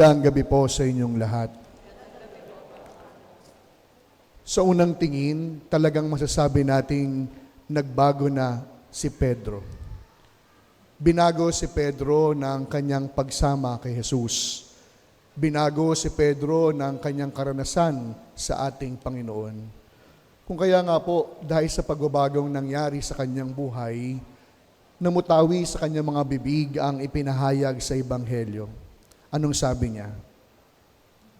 Magandang gabi po sa inyong lahat. Sa unang tingin, talagang masasabi nating nagbago na si Pedro. Binago si Pedro ng kanyang pagsama kay Jesus. Binago si Pedro ng kanyang karanasan sa ating Panginoon. Kung kaya nga po, dahil sa pagbabagong nangyari sa kanyang buhay, namutawi sa kanyang mga bibig ang ipinahayag sa Ebanghelyo. Anong sabi niya?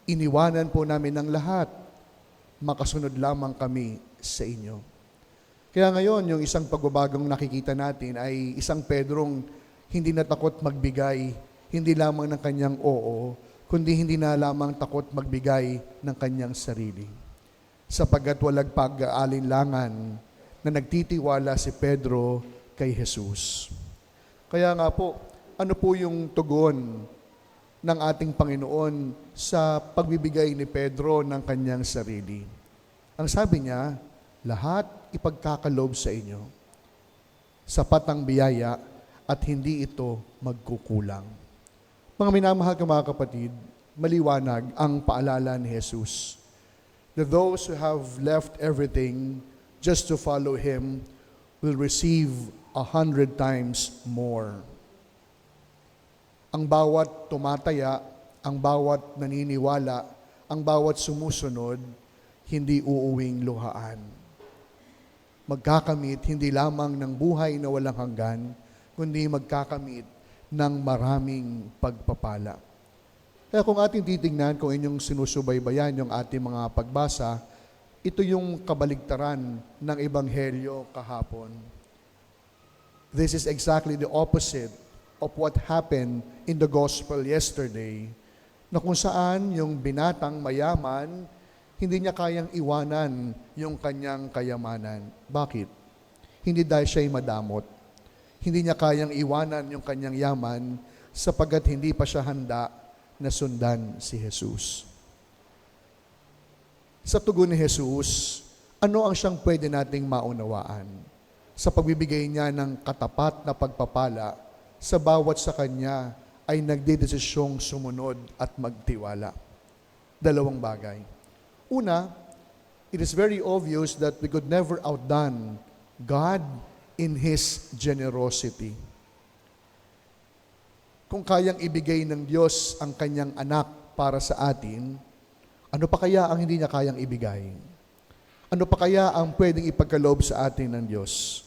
Iniwanan po namin ng lahat, makasunod lamang kami sa inyo. Kaya ngayon, yung isang pagbabagong nakikita natin ay isang Pedrong hindi natakot magbigay, hindi lamang ng kanyang oo, kundi hindi na lamang takot magbigay ng kanyang sarili. Sapagat walang pag-aalinlangan na nagtitiwala si Pedro kay Jesus. Kaya nga po, ano po yung tugon ng ating Panginoon sa pagbibigay ni Pedro ng kanyang sarili. Ang sabi niya, lahat ipagkakalob sa inyo. Sapat ang biyaya at hindi ito magkukulang. Mga minamahal ka mga kapatid, maliwanag ang paalala ni Jesus that those who have left everything just to follow Him will receive a hundred times more ang bawat tumataya, ang bawat naniniwala, ang bawat sumusunod, hindi uuwing luhaan. Magkakamit hindi lamang ng buhay na walang hanggan, kundi magkakamit ng maraming pagpapala. Kaya kung ating titingnan, kung inyong sinusubaybayan yung ating mga pagbasa, ito yung kabaligtaran ng Ebanghelyo kahapon. This is exactly the opposite of what happened in the gospel yesterday, na kung saan yung binatang mayaman, hindi niya kayang iwanan yung kanyang kayamanan. Bakit? Hindi dahil siya'y madamot. Hindi niya kayang iwanan yung kanyang yaman sapagat hindi pa siya handa na sundan si Jesus. Sa tugon ni Jesus, ano ang siyang pwede nating maunawaan? Sa pagbibigay niya ng katapat na pagpapala sa bawat sa kanya ay nagdedesisyong sumunod at magtiwala. Dalawang bagay. Una, it is very obvious that we could never outdone God in His generosity. Kung kayang ibigay ng Diyos ang kanyang anak para sa atin, ano pa kaya ang hindi niya kayang ibigay? Ano pa kaya ang pwedeng ipagkaloob sa atin ng Diyos?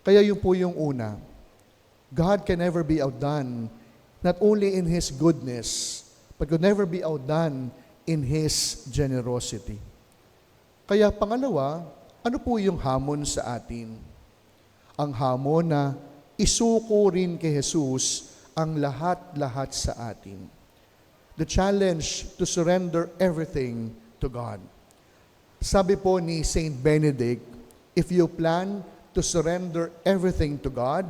Kaya yun po yung una. God can never be outdone, not only in His goodness, but could never be outdone in His generosity. Kaya pangalawa, ano po yung hamon sa atin? Ang hamon na isuko rin kay Jesus ang lahat-lahat sa atin. The challenge to surrender everything to God. Sabi po ni Saint Benedict, if you plan to surrender everything to God,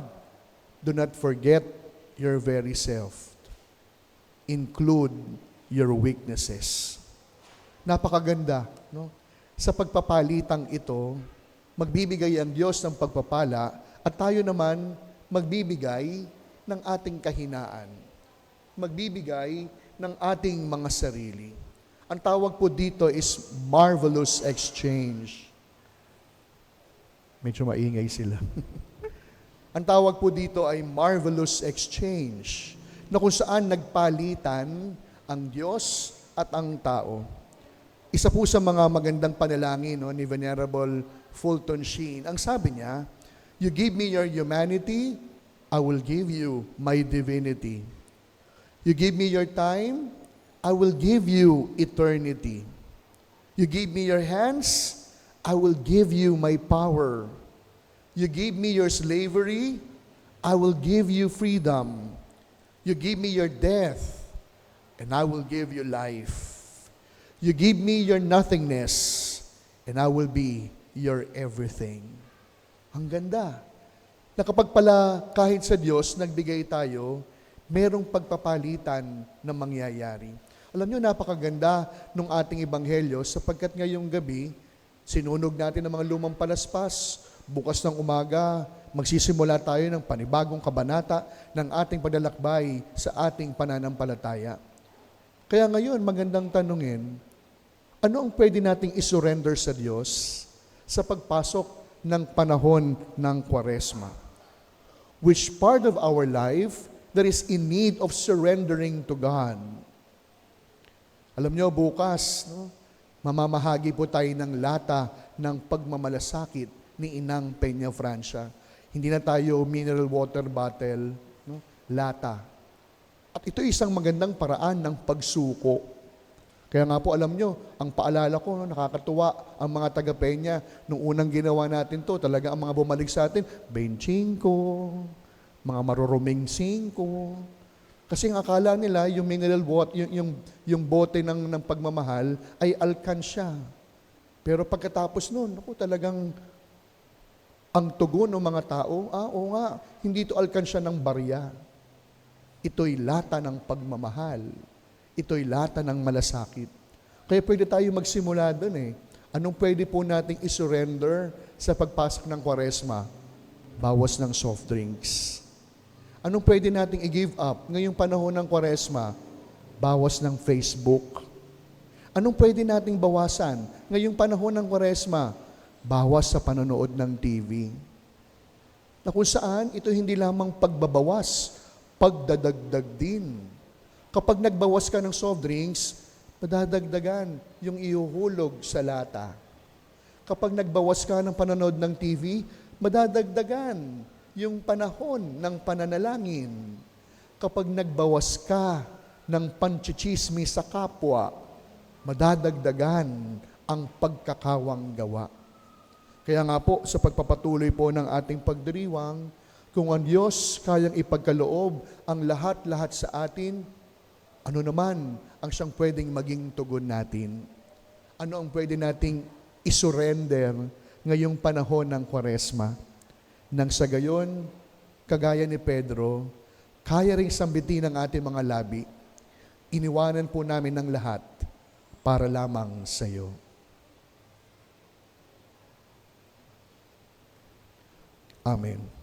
do not forget your very self. Include your weaknesses. Napakaganda, no? Sa pagpapalitang ito, magbibigay ang Diyos ng pagpapala at tayo naman magbibigay ng ating kahinaan. Magbibigay ng ating mga sarili. Ang tawag po dito is marvelous exchange. Medyo maingay sila. Ang tawag po dito ay marvelous exchange, na kung saan nagpalitan ang Diyos at ang tao. Isa po sa mga magandang panalangin no, ni Venerable Fulton Sheen, ang sabi niya, You give me your humanity, I will give you my divinity. You give me your time, I will give you eternity. You give me your hands, I will give you my power. You give me your slavery, I will give you freedom. You give me your death, and I will give you life. You give me your nothingness, and I will be your everything. Ang ganda. Na kapag pala kahit sa Diyos nagbigay tayo, merong pagpapalitan na mangyayari. Alam nyo, napakaganda nung ating ebanghelyo sapagkat ngayong gabi, sinunog natin ang mga lumang palaspas, Bukas ng umaga, magsisimula tayo ng panibagong kabanata ng ating paglalakbay sa ating pananampalataya. Kaya ngayon, magandang tanungin, ano ang pwede nating isurrender sa Diyos sa pagpasok ng panahon ng Kwaresma? Which part of our life that is in need of surrendering to God? Alam nyo, bukas, no, mamamahagi po tayo ng lata ng pagmamalasakit ni Inang Peña Francia. Hindi na tayo mineral water bottle, no, lata. At ito isang magandang paraan ng pagsuko. Kaya nga po alam nyo, ang paalala ko, no, nakakatuwa ang mga taga Peña. Nung unang ginawa natin to, talaga ang mga bumalik sa atin, 25, mga maruruming 5. Kasi ang akala nila, yung mineral water, yung, yung, yung bote ng, ng pagmamahal ay alkansya. Pero pagkatapos nun, ako talagang ang tugon ng mga tao, ah, oo nga, hindi ito alkansya ng barya. Ito'y lata ng pagmamahal. Ito'y lata ng malasakit. Kaya pwede tayo magsimula doon eh. Anong pwede po nating isurrender sa pagpasok ng kwaresma? Bawas ng soft drinks. Anong pwede nating i-give up ngayong panahon ng kwaresma? Bawas ng Facebook. Anong pwede nating bawasan ngayong panahon ng kwaresma? Bawas sa panonood ng TV. Na kung saan ito hindi lamang pagbabawas, pagdadagdag din. Kapag nagbawas ka ng soft drinks, madadagdagan yung ihuhulog sa lata. Kapag nagbawas ka ng panonood ng TV, madadagdagan yung panahon ng pananalangin. Kapag nagbawas ka ng panchichismi sa kapwa, madadagdagan ang pagkakawang gawa. Kaya nga po, sa pagpapatuloy po ng ating pagdiriwang, kung ang Diyos kayang ipagkaloob ang lahat-lahat sa atin, ano naman ang siyang pwedeng maging tugon natin? Ano ang pwede nating isurrender ngayong panahon ng kwaresma? Nang sa gayon, kagaya ni Pedro, kaya ring sambitin ang ating mga labi. Iniwanan po namin ng lahat para lamang sa iyo. Amen.